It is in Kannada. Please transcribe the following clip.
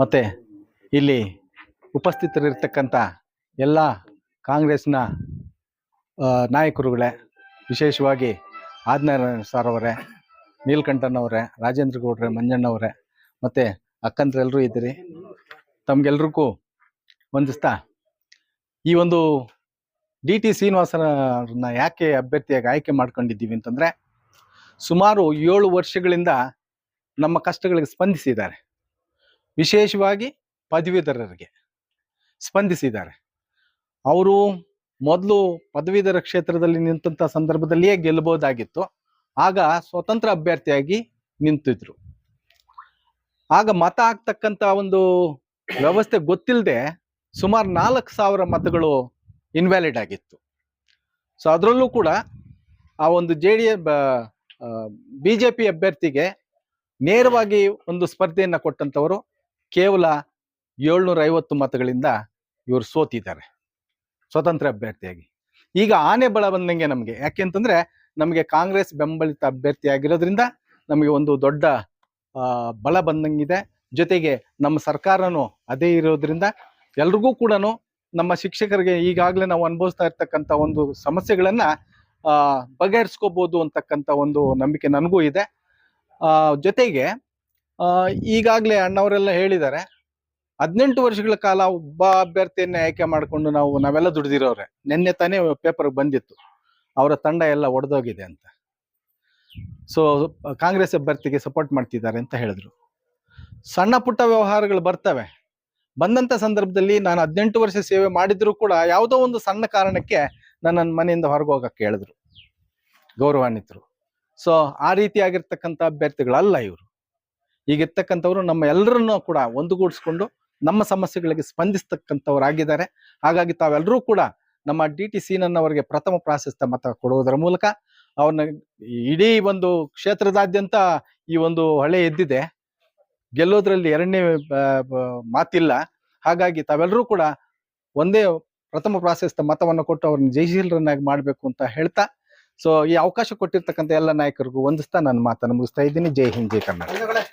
ಮತ್ತು ಇಲ್ಲಿ ಉಪಸ್ಥಿತರಿರ್ತಕ್ಕಂಥ ಎಲ್ಲ ಕಾಂಗ್ರೆಸ್ನ ನಾಯಕರುಗಳೇ, ವಿಶೇಷವಾಗಿ ಆಜ್ಞಾನಾರಾಯಣ ಸರ್ ಅವರೇ ನೀಲಕಂಠನವರೇ, ರಾಜೇಂದ್ರ ಗೌಡ್ರೆ, ಮಂಜಣ್ಣವರೇ, ಮತ್ತು ಅಕ್ಕಂದ್ರೆಲ್ಲರೂ ಇದ್ದೀರಿ. ತಮಗೆಲ್ರಿಗೂ ವಂದಿಸ್ತಾ, ಈ ಒಂದು ಡಿ ಟಿ ಶ್ರೀನಿವಾಸರನ್ನ ಯಾಕೆ ಅಭ್ಯರ್ಥಿಯಾಗಿ ಆಯ್ಕೆ ಮಾಡ್ಕೊಂಡಿದ್ದೀವಿ ಅಂತಂದರೆ, ಸುಮಾರು ಏಳು ವರ್ಷಗಳಿಂದ ನಮ್ಮ ಕಷ್ಟಗಳಿಗೆ ಸ್ಪಂದಿಸಿದ್ದಾರೆ. ವಿಶೇಷವಾಗಿ ಪದವೀಧರರಿಗೆ ಸ್ಪಂದಿಸಿದ್ದಾರೆ. ಅವರು ಮೊದಲು ಪದವೀಧರ ಕ್ಷೇತ್ರದಲ್ಲಿ ನಿಂತಹ ಸಂದರ್ಭದಲ್ಲಿಯೇ ಗೆಲ್ಲಬಹುದಾಗಿತ್ತು. ಆಗ ಸ್ವತಂತ್ರ ಅಭ್ಯರ್ಥಿಯಾಗಿ ನಿಂತಿದ್ರು. ಆಗ ಮತ ಆಗ್ತಕ್ಕಂಥ ಒಂದು ವ್ಯವಸ್ಥೆ ಗೊತ್ತಿಲ್ಲದೆ ಸುಮಾರು ನಾಲ್ಕು ಸಾವಿರ ಮತಗಳು ಇನ್ವ್ಯಾಲಿಡ್ ಆಗಿತ್ತು. ಸೊ ಅದರಲ್ಲೂ ಕೂಡ ಆ ಒಂದು J D B J P ಅಭ್ಯರ್ಥಿಗೆ ನೇರವಾಗಿ ಒಂದು ಸ್ಪರ್ಧೆಯನ್ನು ಕೊಟ್ಟಂಥವರು ಕೇವಲ ಏಳ್ನೂರ ಐವತ್ತು ಮತಗಳಿಂದ ಇವರು ಸೋತಿದ್ದಾರೆ. ಸ್ವತಂತ್ರ ಅಭ್ಯರ್ಥಿಯಾಗಿ. ಈಗ ಆನೆ ಬಳ ಬಂದಂಗೆ ನಮಗೆ. ಯಾಕೆಂತಂದ್ರೆ ನಮಗೆ ಕಾಂಗ್ರೆಸ್ ಬೆಂಬಲಿತ ಅಭ್ಯರ್ಥಿ ಆಗಿರೋದ್ರಿಂದ ನಮಗೆ ಒಂದು ದೊಡ್ಡ ಬಲ ಬಂದಂಗಿದೆ. ಜೊತೆಗೆ ನಮ್ಮ ಸರ್ಕಾರನೂ ಅದೇ ಇರೋದ್ರಿಂದ ಎಲ್ರಿಗೂ ಕೂಡ ನಮ್ಮ ಶಿಕ್ಷಕರಿಗೆ ಈಗಾಗಲೇ ನಾವು ಅನುಭವಿಸ್ತಾ ಇರ್ತಕ್ಕಂಥ ಒಂದು ಸಮಸ್ಯೆಗಳನ್ನ ಬಗೆಹರಿಸ್ಕೋಬಹುದು ಅಂತಕ್ಕಂಥ ಒಂದು ನಂಬಿಕೆ ನನಗೂ ಇದೆ. ಜೊತೆಗೆ ಈಗಾಗಲೇ ಅಣ್ಣವರೆಲ್ಲ ಹೇಳಿದ್ದಾರೆ. ಹದಿನೆಂಟು ವರ್ಷಗಳ ಕಾಲ ಒಬ್ಬ ಅಭ್ಯರ್ಥಿಯನ್ನೇ ಆಯ್ಕೆ ಮಾಡಿಕೊಂಡು ನಾವು, ನಾವೆಲ್ಲ ದುಡಿದಿರೋರೆ. ನಿನ್ನೆ ತಾನೇ ಪೇಪರ್ ಬಂದಿತ್ತು. ಅವರ ತಂಡ ಎಲ್ಲ ಒಡೆದೋಗಿದೆ ಅಂತ. ಸೊ ಕಾಂಗ್ರೆಸ್ ಅಭ್ಯರ್ಥಿಗೆ ಸಪೋರ್ಟ್ ಮಾಡ್ತಿದ್ದಾರೆ ಅಂತ ಹೇಳಿದ್ರು. ಸಣ್ಣ ಪುಟ್ಟ ವ್ಯವಹಾರಗಳು ಬರ್ತವೆ. ಬಂದಂತ ಸಂದರ್ಭದಲ್ಲಿ ನಾನು ಹದಿನೆಂಟು ವರ್ಷ ಸೇವೆ ಮಾಡಿದರೂ ಕೂಡ ಯಾವುದೋ ಒಂದು ಸಣ್ಣ ಕಾರಣಕ್ಕೆ ನನ್ನ ಮನೆಯಿಂದ ಹೊರಗೆ ಹೋಗಕ್ಕೆ ಹೇಳಿದ್ರು ಗೌರವಾನ್ವಿತರು. ಸೊ ಆ ರೀತಿಯಾಗಿರ್ತಕ್ಕಂಥ ಅಭ್ಯರ್ಥಿಗಳಲ್ಲ ಇವರು. ಈಗಿರ್ತಕ್ಕಂಥವ್ರು ನಮ್ಮ ಎಲ್ಲರನ್ನೂ ಕೂಡ ಒಂದುಗೂಡಿಸ್ಕೊಂಡು ನಮ್ಮ ಸಮಸ್ಯೆಗಳಿಗೆ ಸ್ಪಂದಿಸ್ತಕ್ಕಂಥವ್ರಾಗಿದ್ದಾರೆ. ಹಾಗಾಗಿ ತಾವೆಲ್ಲರೂ ಕೂಡ ನಮ್ಮ ಡಿ ಟಿ ಸೀನನ್ ಅವರಿಗೆ ಪ್ರಥಮ ಪ್ರಾಶಸ್ತ್ಯ ಮತ ಕೊಡುವುದರ ಮೂಲಕ ಅವ್ರನ್ನ ಇಡೀ ಒಂದು ಕ್ಷೇತ್ರದಾದ್ಯಂತ ಈ ಒಂದು ಹಳೆ ಎದ್ದಿದೆ. ಗೆಲ್ಲೋದ್ರಲ್ಲಿ ಎರಡನೇ ಮಾತಿಲ್ಲ. ಹಾಗಾಗಿ ತಾವೆಲ್ಲರೂ ಕೂಡ ಒಂದೇ ಪ್ರಥಮ ಪ್ರಾಶಸ್ತ್ಯ ಮತವನ್ನು ಕೊಟ್ಟು ಅವ್ರನ್ನ ಜಯಶೀಲರನ್ನಾಗಿ ಮಾಡಬೇಕು ಅಂತ ಹೇಳ್ತಾ, ಸೊ ಈ ಅವಕಾಶ ಕೊಟ್ಟಿರ್ತಕ್ಕಂಥ ಎಲ್ಲ ನಾಯಕರಿಗೂ ವಂದಿಸ್ತಾ ನನ್ನ ಮಾತನ್ನು ಮುಗಿಸ್ತಾ ಇದ್ದೀನಿ. ಜೈ ಹಿಂದ್, ಜೈ ಕರ್ನಾಟಕ